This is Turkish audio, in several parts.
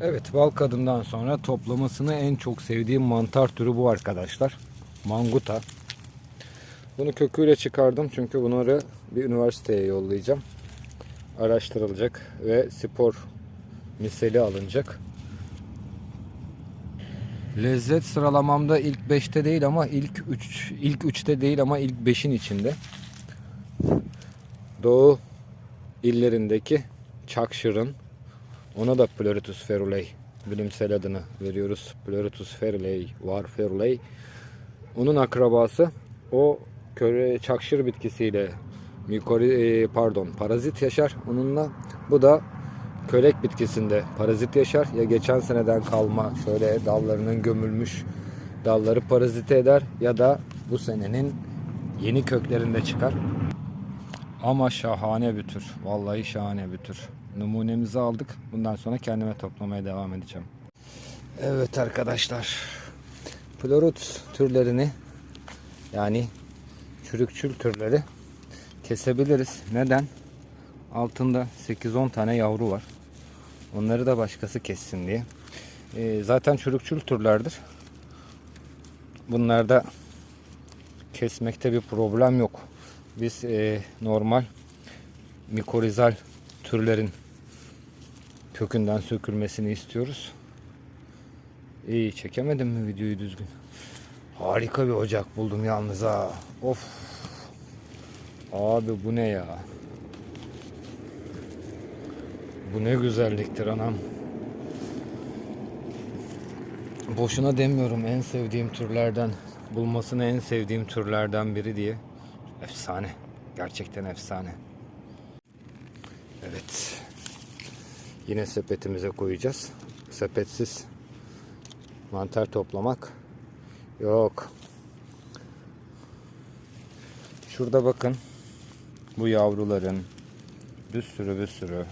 Evet bal kadından sonra toplamasını en çok sevdiğim mantar türü bu arkadaşlar. Manguta. Bunu köküyle çıkardım çünkü bunları bir üniversiteye yollayacağım. Araştırılacak ve spor miseli alınacak. Lezzet sıralamamda ilk 5'te değil ama ilk 3 ilk 3'te değil ama ilk 5'in içinde. Doğu illerindeki çakşırın ona da Pleurotus ferulei bilimsel adını veriyoruz. Pleurotus ferulei var ferulei. Onun akrabası o köre çakşır bitkisiyle mikori e, pardon parazit yaşar. Onunla bu da kölek bitkisinde parazit yaşar. Ya geçen seneden kalma şöyle dallarının gömülmüş dalları parazite eder ya da bu senenin yeni köklerinde çıkar. Ama şahane bir tür. Vallahi şahane bir tür. Numunemizi aldık. Bundan sonra kendime toplamaya devam edeceğim. Evet arkadaşlar. Plorut türlerini yani çürükçül türleri kesebiliriz. Neden? Altında 8-10 tane yavru var. Onları da başkası kessin diye. Ee, zaten çürükçül türlerdir. Bunlarda kesmekte bir problem yok. Biz e, normal mikorizal türlerin kökünden sökülmesini istiyoruz. İyi çekemedim mi videoyu düzgün? Harika bir ocak buldum yalnız ha. Of. Abi bu ne ya? Bu ne güzelliktir anam. Boşuna demiyorum en sevdiğim türlerden, bulmasını en sevdiğim türlerden biri diye. Efsane. Gerçekten efsane. Evet. Yine sepetimize koyacağız. Sepetsiz mantar toplamak yok. Şurada bakın. Bu yavruların bir sürü bir sürü.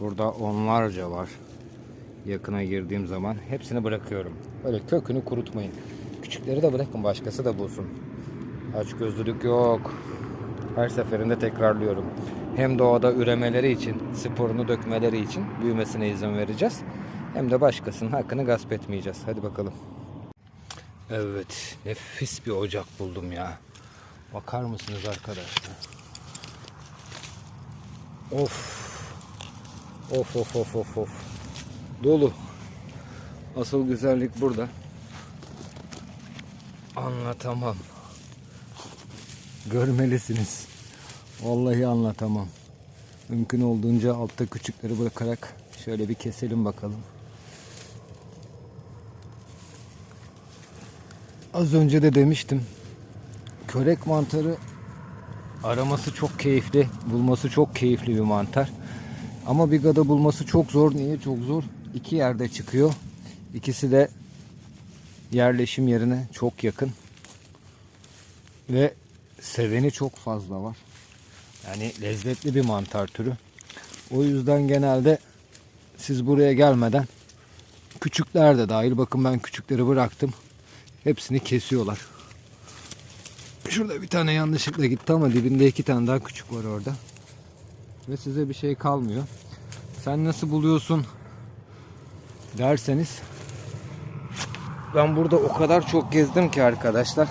Burada onlarca var. Yakına girdiğim zaman hepsini bırakıyorum. Öyle kökünü kurutmayın. Küçükleri de bırakın başkası da bulsun. Aç gözlülük yok. Her seferinde tekrarlıyorum. Hem doğada üremeleri için, sporunu dökmeleri için büyümesine izin vereceğiz. Hem de başkasının hakkını gasp etmeyeceğiz. Hadi bakalım. Evet, nefis bir ocak buldum ya. Bakar mısınız arkadaşlar? Of. Of of of of of. Dolu. Asıl güzellik burada. Anlatamam. Görmelisiniz. Vallahi anlatamam. Mümkün olduğunca altta küçükleri bırakarak şöyle bir keselim bakalım. Az önce de demiştim. Körek mantarı araması çok keyifli, bulması çok keyifli bir mantar. Ama bigada bulması çok zor. Niye çok zor? İki yerde çıkıyor. İkisi de yerleşim yerine çok yakın. Ve seveni çok fazla var. Yani lezzetli bir mantar türü. O yüzden genelde siz buraya gelmeden küçükler de dahil bakın ben küçükleri bıraktım. Hepsini kesiyorlar. Şurada bir tane yanlışlıkla gitti ama dibinde iki tane daha küçük var orada. Ve size bir şey kalmıyor. Sen nasıl buluyorsun derseniz ben burada o kadar çok gezdim ki arkadaşlar.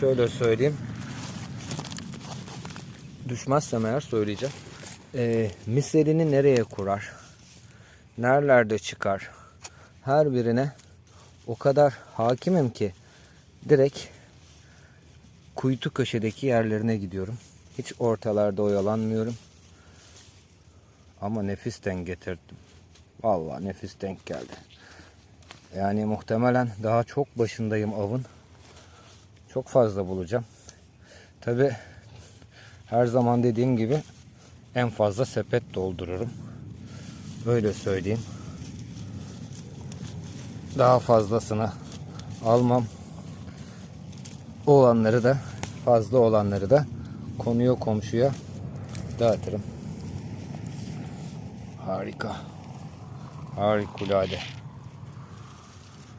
Şöyle söyleyeyim. Düşmezsem eğer söyleyeceğim. Ee, miselini nereye kurar? Nerelerde çıkar? Her birine o kadar hakimim ki direkt kuytu köşedeki yerlerine gidiyorum. Hiç ortalarda oyalanmıyorum. Ama nefis denk getirdim. Vallahi nefis denk geldi. Yani muhtemelen daha çok başındayım avın. Çok fazla bulacağım. Tabi her zaman dediğim gibi en fazla sepet doldururum. Böyle söyleyeyim. Daha fazlasını almam. Olanları da fazla olanları da konuya komşuya dağıtırım. Harika. Harikulade.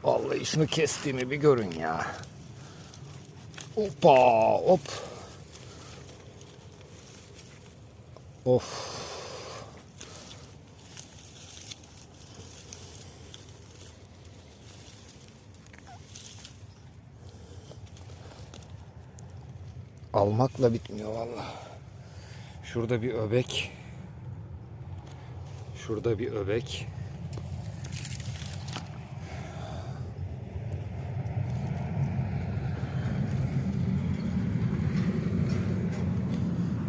Vallahi şunu kestiğimi bir görün ya. Hoppa hop. Of. Almakla bitmiyor valla. Şurada bir öbek. Şurada bir öbek.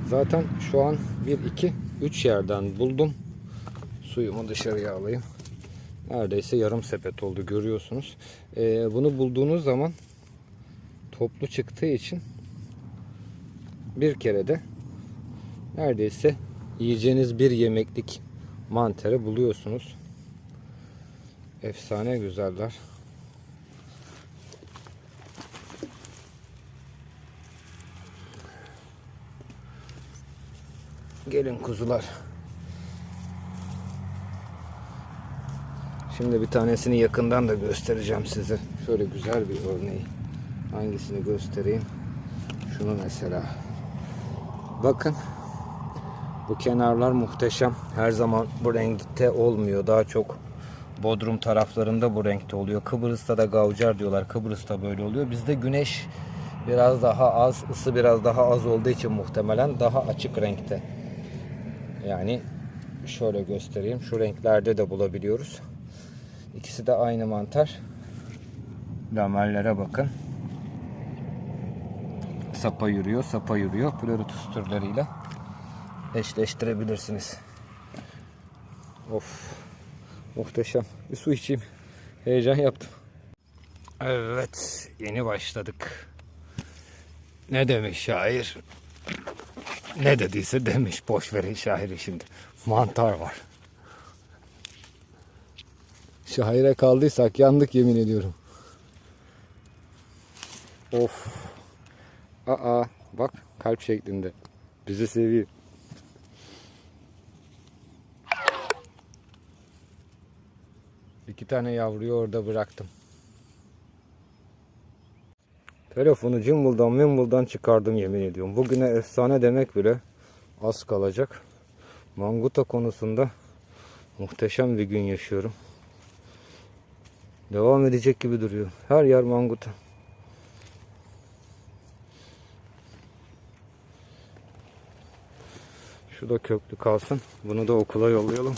Zaten şu an 1, 2, 3 yerden buldum. Suyumu dışarıya alayım. Neredeyse yarım sepet oldu görüyorsunuz. Ee, bunu bulduğunuz zaman toplu çıktığı için bir kere de neredeyse yiyeceğiniz bir yemeklik mantarı buluyorsunuz. Efsane güzeller. Gelin kuzular. Şimdi bir tanesini yakından da göstereceğim size. Şöyle güzel bir örneği. Hangisini göstereyim? Şunu mesela. Bakın. Bu kenarlar muhteşem. Her zaman bu renkte olmuyor. Daha çok Bodrum taraflarında bu renkte oluyor. Kıbrıs'ta da gavcar diyorlar. Kıbrıs'ta böyle oluyor. Bizde güneş biraz daha az, ısı biraz daha az olduğu için muhtemelen daha açık renkte. Yani şöyle göstereyim. Şu renklerde de bulabiliyoruz. İkisi de aynı mantar. Lamellere bakın. Sapa yürüyor, sapa yürüyor. Pleurotus türleriyle eşleştirebilirsiniz. Of. Muhteşem. Bir su içeyim. Heyecan yaptım. Evet. Yeni başladık. Ne demiş şair? Ne dediyse demiş. Boş verin şairi şimdi. Mantar var. Şaire kaldıysak yandık yemin ediyorum. Of. Aa bak kalp şeklinde. Bizi seviyor. İki tane yavruyu orada bıraktım. Telefonu cımbıldan mimbıldan çıkardım yemin ediyorum. Bugüne efsane demek bile az kalacak. Manguta konusunda muhteşem bir gün yaşıyorum. Devam edecek gibi duruyor. Her yer manguta. Şu da köklü kalsın. Bunu da okula yollayalım.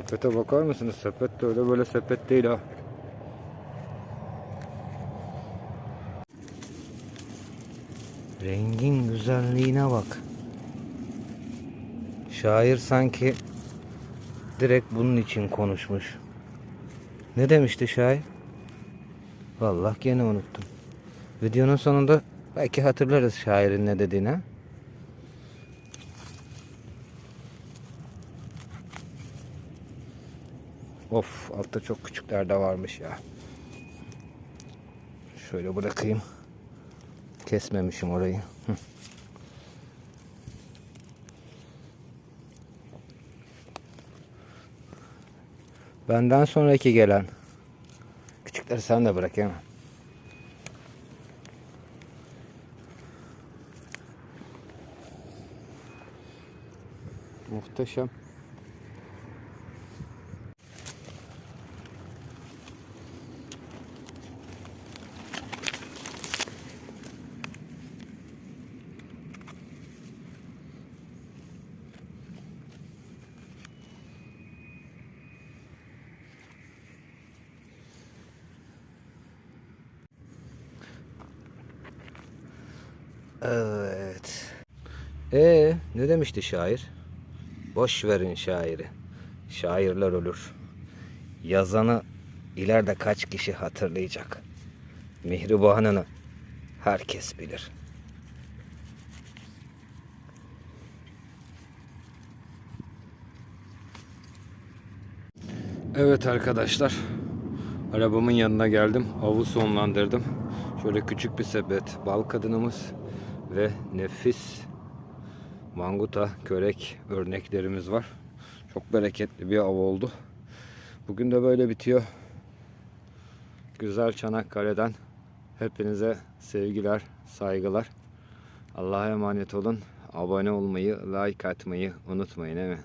Sepete bakar mısınız? Sepet de öyle böyle sepet değil ha. Rengin güzelliğine bak. Şair sanki direkt bunun için konuşmuş. Ne demişti şair? Vallahi gene unuttum. Videonun sonunda belki hatırlarız şairin ne dediğini. Of altta çok küçükler de varmış ya. Şöyle bırakayım. Kesmemişim orayı. Benden sonraki gelen. Küçükleri sen de bırak hemen. Muhteşem. Evet. Ee, ne demişti şair? Boş verin şairi. Şairler ölür. Yazanı ileride kaç kişi hatırlayacak? Mihribanını herkes bilir. Evet arkadaşlar. Arabamın yanına geldim. Avı sonlandırdım. Şöyle küçük bir sepet bal kadınımız ve nefis manguta, körek örneklerimiz var. Çok bereketli bir av oldu. Bugün de böyle bitiyor. Güzel Çanakkale'den hepinize sevgiler, saygılar. Allah'a emanet olun. Abone olmayı, like atmayı unutmayın değil mi?